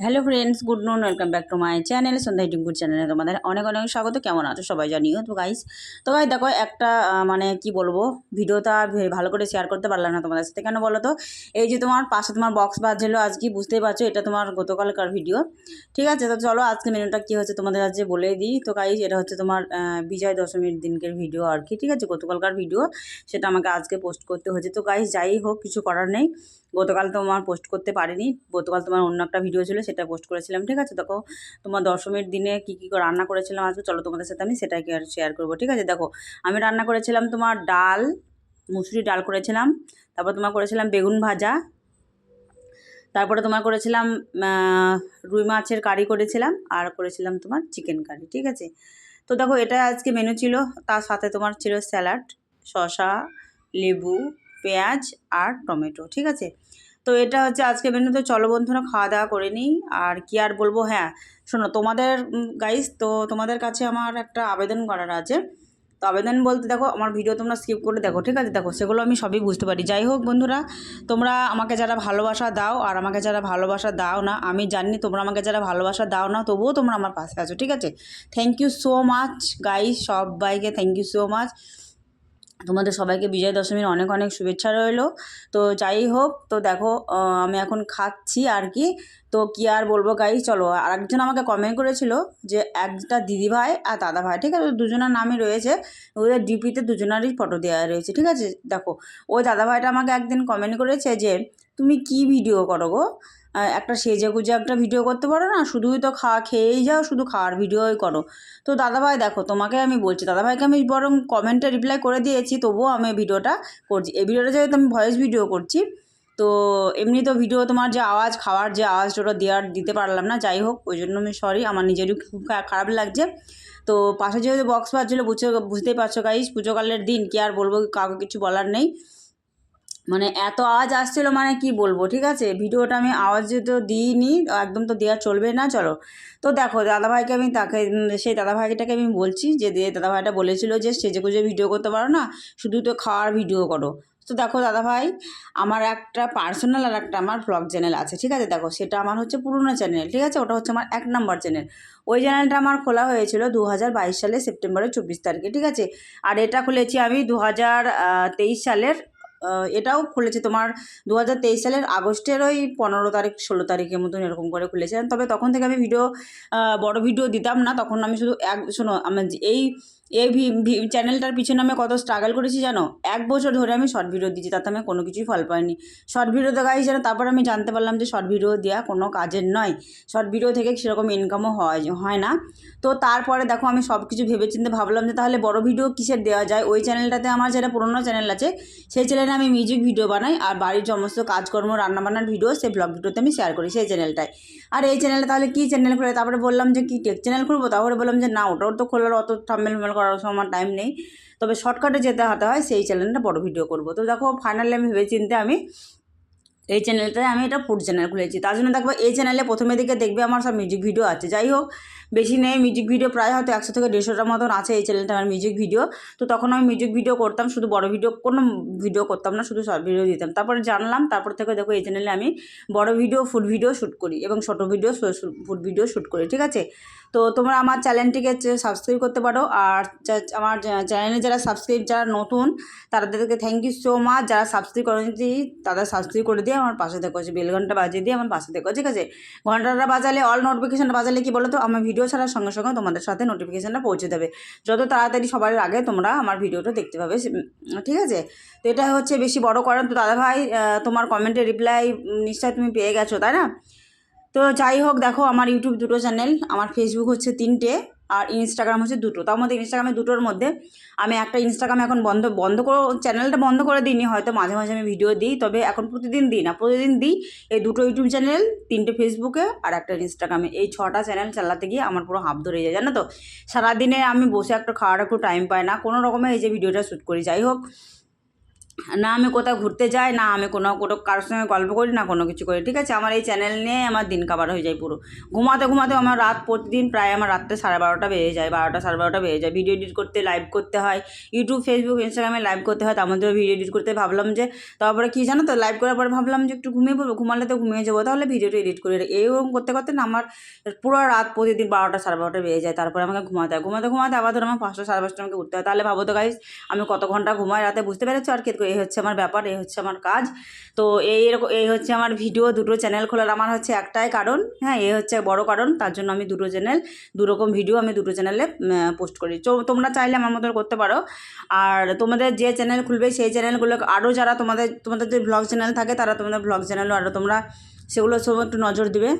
Hello friends good noon welcome back to my channel Sandhya টিঙ্কুর চ্যানেলে তোমাদের অনেক অনেক স্বাগত। কেমন আছো সবাই জানিও? তো গাইস তো গাই দেখো একটা মানে কি বলব ভিডিওটা ভালো করে শেয়ার করতে পারলাম না তোমাদের সাথে। কেন বলো তো? এই যে তোমার পাশে তোমার বক্স বাজছিল আজকে বুঝতেই পারছ? এটা তোমার গতকালকার ভিডিও ঠিক আছে, তো চলো আজকে মেনুটা কী হচ্ছে তোমাদের আজকে বলে দিই। তো গাইস এটা হচ্ছে তোমার বিজয় দশমীর দিনকের ভিডিও আর কি। ঠিক আছে, গতকালকার ভিডিও সেটা আমাকে আজকে পোস্ট করতে হয়েছে। তো গাইস যাই হোক, কিছু করার নেই। গতকাল তোমার পোস্ট করতে পারিনি। গতকাল তোমার অন্য একটা ভিডিও ছিল, সেটা পোস্ট করেছিলাম, ঠিক আছে? দেখো, তোমার দশমীর দিনে কী কী রান্না করেছিলাম আজকে, চলো তোমাদের সাথে আমি সেটাই শেয়ার করব, ঠিক আছে? দেখো, আমি রান্না করেছিলাম তোমার ডাল মুসুরি ডাল করেছিলাম, তারপর তোমার করেছিলাম বেগুন ভাজা, তারপরে তোমার করেছিলাম রুই মাছের কারি করেছিলাম, আর করেছিলাম তোমার চিকেন কারি ঠিক আছে? তো দেখো এটা আজকে মেনু ছিল, তার সাথে তোমার ছিল স্যালাড শসা, লেবু পেঁয়াজ আর টমেটো, ঠিক আছে? তো এটা হচ্ছে আজকে মেনু তো চলো বন্ধুরা, খাওয়া দাওয়া করে নিই। আর কি আর বলব? হ্যাঁ শোনো, তোমাদের গাইস তো তোমাদের কাছে আমার একটা আবেদন করার আছে। তো আবেদন বলতে দেখো, আমার ভিডিও তোমরা স্কিপ করে দেখো, ঠিক আছে? দেখো, সেগুলো আমি সবই বুঝতে পারি। যাই হোক, বন্ধুরা, তোমরা আমাকে যারা ভালোবাসা দাও, আর আমাকে যারা ভালোবাসা দাও না, আমি জানি তোমরা আমাকে যারা ভালোবাসা দাও না, তবুও তোমরা আমার পাশে আছো, ঠিক আছে? Thank you so much guys সবাইকে থ্যাংক ইউ সো মাচ তোমাদের সবাইকে বিজয় দশমীর অনেক অনেক শুভেচ্ছা রইল। তো যাই হোক, তো দেখো আমি এখন খাচ্ছি আর কি। তো কি আর বলব গাই চলো আর একজন আমাকে কমেন্ট করেছিল যে একটা দিদিভাই আর দাদা ভাই ঠিক আছে? দুজনের নামই রয়েছে। ওদের ডিপিতে দুজনারই ফটো দেওয়া রয়েছে, ঠিক আছে? দেখো, ওই দাদা ভাইটা আমাকে একদিন কমেন্ট করেছে যে, তুমি কি ভিডিও করো গো? একটা সেজে গুজে একটা ভিডিও করতে পারো না? শুধুই তো খাওয়া খেয়েই যাও, শুধু খাওয়ার ভিডিওই করো। তো দাদাভাই দেখো, তোমাকে আমি বলছি, দাদাভাইকে আমি বরং কমেন্টে রিপ্লাই করে দিয়েছি, তবুও আমি ভিডিওটা করছি। এই ভিডিওটা যেহেতু আমি ভয়েস ভিডিও করছি, তো এমনি তো ভিডিও তোমার যে আওয়াজ, খাওয়ার যে আওয়াজটা ওটা দেওয়ার দিতে পারলাম না। যাই হোক, ওই জন্য আমি সরি আমার নিজেরই খুব খারাপ লাগছে। তো পাশে যেহেতু বক্স বাজছিলো বুঝতে বুঝতেই পারছ গাইস পুজোকালের দিন, কি আর বলব, কাউকে কিছু বলার নেই। মানে এত আওয়াজ আসছিল মানে কি বলব, ঠিক আছে? ভিডিওটা আমি আওয়াজ তো দিইনি, একদম তো দেওয়া চলবে না, চলো। তো দেখো, দাদাভাইকে আমি তাকে, সেই দাদাভাইটাকে আমি বলছি যে দিয়ে দাদাভাইটা বলেছিল যে সেজে গুজে ভিডিও করতে পারো না, শুধু তো খাওয়ার ভিডিও করো। তো দেখো দাদাভাই, আমার একটা পার্সোনাল আর একটা আমার ব্লগ চ্যানেল আছে, ঠিক আছে? দেখো, সেটা আমার হচ্ছে পুরনো চ্যানেল ঠিক আছে? ওটা হচ্ছে আমার এক নম্বর চ্যানেল ওই চ্যানেলটা আমার খোলা হয়েছিল দু হাজার বাইশ সালে সেপ্টেম্বরের চব্বিশ তারিখে, ঠিক আছে? আর এটা খুলেছি আমি দু হাজার তেইশ সালের এটাও খুলেছে। তোমার দু হাজার তেইশ সালের আগস্টের ওই পনেরো তারিখ, ষোলো তারিখের মতন এরকম করে খুলেছিলাম তবে তখন থেকে আমি ভিডিও বড় ভিডিও দিতাম না। তখন আমি শুধু এক, শোনো, আমার এই এই চ্যানেলটার পিছনে আমি কত স্ট্রাগল করেছি জানো? এক বছর ধরে আমি শর্ট ভিডিও দিচ্ছি তাতে আমি কোনো কিছুই ফল পাইনি। শর্ট ভিডিও দেখাই যেন তারপর আমি জানতে পারলাম যে শর্ট ভিডিও দেওয়া কোনো কাজের নয়। শর্ট ভিডিও থেকে সেরকম ইনকামও হয় হয় না। তো তারপরে দেখো, আমি সব কিছু ভেবেচিন্তে ভাবলাম যে তাহলে বড় ভিডিও কিসের দেওয়া যায়? ওই চ্যানেলটাতে আমার যেটা পুরোনো চ্যানেল আছে, সেই চ্যানেলে আমি মিউজিক ভিডিও বানাই, আর বাড়ির সমস্ত কাজকর্ম, রান্নাবান্নার ভিডিও সেই ব্লগ ভিডিওতে আমি শেয়ার করি সেই চ্যানেলটায় আর এই চ্যানেলে তাহলে কী চ্যানেল খুলে? তারপরে বললাম যে কী টেক চ্যানেল খুলবো? তারপরে বললাম যে না, ওটাও তো খোলার অত থাম্বেল করার সময় টাইম নেই। তবে শর্টকাটে যেতে হাতে হয়, সেই চ্যানেলটা বড় ভিডিও করব। তো দেখো ফাইনালি আমি ভেবেচিন্তে আমি এই চ্যানেলটায় আমি এটা ফুড চ্যানেল খুলেছি। তার জন্য দেখব এই চ্যানেলে প্রথমে দিকে দেখবে আমার সব মিউজিক ভিডিও আছে। যাই হোক, বেশি নেই মিউজিক ভিডিও প্রায় হয়তো একশো থেকে দেড়শোটার মতন আছে এই চ্যানেলটা আমার মিউজিক ভিডিও তো তখন আমি মিউজিক ভিডিও করতাম, শুধু বড় ভিডিও কোনো ভিডিও করতাম না, শুধু শর্ট ভিডিও দিতাম। তারপরে জানলাম, তারপর থেকে দেখো এই চ্যানেলে আমি বড় ভিডিও ফুড ভিডিও শ্যুট করি এবং ছোট ভিডিও ফুড ভিডিও শ্যুট করি, ঠিক আছে? তো তোমরা আমার চ্যানেলটিকে সাবস্ক্রাইব করতে পারো। আর আমার চ্যানেলে যারা সাবস্ক্রাইব যারা নতুন, তাদেরকে থ্যাংক ইউ সো মাচ যারা সাবস্ক্রাইব করেনি তারা সাবস্ক্রাইব করে দিয়ে আমার পাশে দেখো বেল ঘণ্টা বাজিয়ে দিয়ে আমার পাশে দেখো ঠিক আছে? ঘন্টাটা বাজালে অল নোটিফিকেশানটা বাজালে কি বলো তো আমার ভিডিও ছাড়ার সঙ্গে সঙ্গে তোমাদের সাথে নোটিফিকেশানটা পৌঁছে দেবে। যত তাড়াতাড়ি সবার আগে তোমরা আমার ভিডিওটা দেখতে পাবে ঠিক আছে? তো এটা হচ্ছে বেশি বড় করেন তো দাদা ভাই তোমার কমেন্টের রিপ্লাই নিশ্চয় তুমি পেয়ে গেছো, তাই না? তো যাই হোক, দেখো আমার ইউটিউব দুটো চ্যানেল আমার ফেসবুক হচ্ছে তিনটে। আর ইনস্টাগ্রাম হচ্ছে দুটো। তার মধ্যে ইনস্টাগ্রামে দুটোর মধ্যে আমি একটা ইনস্টাগ্রাম এখন বন্ধ বন্ধ করে চ্যানেলটা বন্ধ করে দিইনি, হয়তো মাঝে মাঝে আমি ভিডিও দিই, তবে এখন প্রতিদিন দিই না। প্রতিদিন দিই এই দুটো ইউটিউব চ্যানেল তিনটে ফেসবুকে আর একটা ইনস্টাগ্রামে এই ছটা চ্যানেল চালাতে গিয়ে আমার পুরো হাফ ধরে যায়, জানো তো? সারাদিনে আমি বসে একটা খাওয়ার একটু টাইম পাই না। কোনো রকমে এই যে ভিডিওটা শ্যুট করি, যাই হোক। না আমি কোথাও ঘুরতে যাই, না আমি কোনো কোনো কারোর সঙ্গে গল্প করি, না কোনো কিছু করি, ঠিক আছে? আমার এই চ্যানেল নিয়ে আমার দিন কাবার হয়ে যায় পুরো। ঘুমাতে ঘুমাতে আমার রাত প্রতিদিন প্রায় আমার রাত্রে সাড়ে বারোটা বেজে যায়, বারোটা, সাড়ে বারোটা বেজে যায়। ভিডিও এডিট করতে লাইভ করতে হয়। ইউটিউব ফেসবুক ইনস্টাগ্রামে লাইভ করতে হয়, তার মধ্যেও ভিডিও এডিট করতে ভাবলাম যে, তারপরে কী জানো তো লাইভ করার পরে ভাবলাম যে, একটু ঘুমিয়ে পড়ব, ঘুমালে তো ঘুমিয়ে যাব, তাহলে ভিডিওটা এডিট করে। এরকম করতে করতে না আমার পুরো রাত প্রতিদিন বারোটা, সাড়ে বারোটা বেজে যায়, তারপরে আমাকে ঘুমাতে হয়। ঘুমাতে ঘুমাতে আবার ধরো আমার পাঁচটা, সাড়ে পাঁচটা আমাকে উঠতে হয়। তাহলে ভাবো তো গাইস আমি কত ঘণ্টা ঘুমাই রাতে, বুঝতে পেরেছ? আর কি এই হচ্ছে আমার ব্যাপার, এই হচ্ছে আমার কাজ। তো এই এরকম, এই হচ্ছে আমার ভিডিও, দুটো চ্যানেল খোলার আমার হচ্ছে একটাই কারণ। হ্যাঁ এই হচ্ছে বড় কারণ, তার জন্য আমি দুটো চ্যানেল, দুরকম ভিডিও আমি দুটো চ্যানেলে পোস্ট করি। তোমরা চাইলে আমার মতো করতে পারো। আর তোমাদের যে চ্যানেল খুলবে, সেই চ্যানেলগুলো আরও যারা তোমাদের তোমাদের যে ব্লগ চ্যানেল থাকে, তারা তোমাদের ব্লগ চ্যানেলও আরও তোমরা সেগুলো সব একটু নজর দিবে।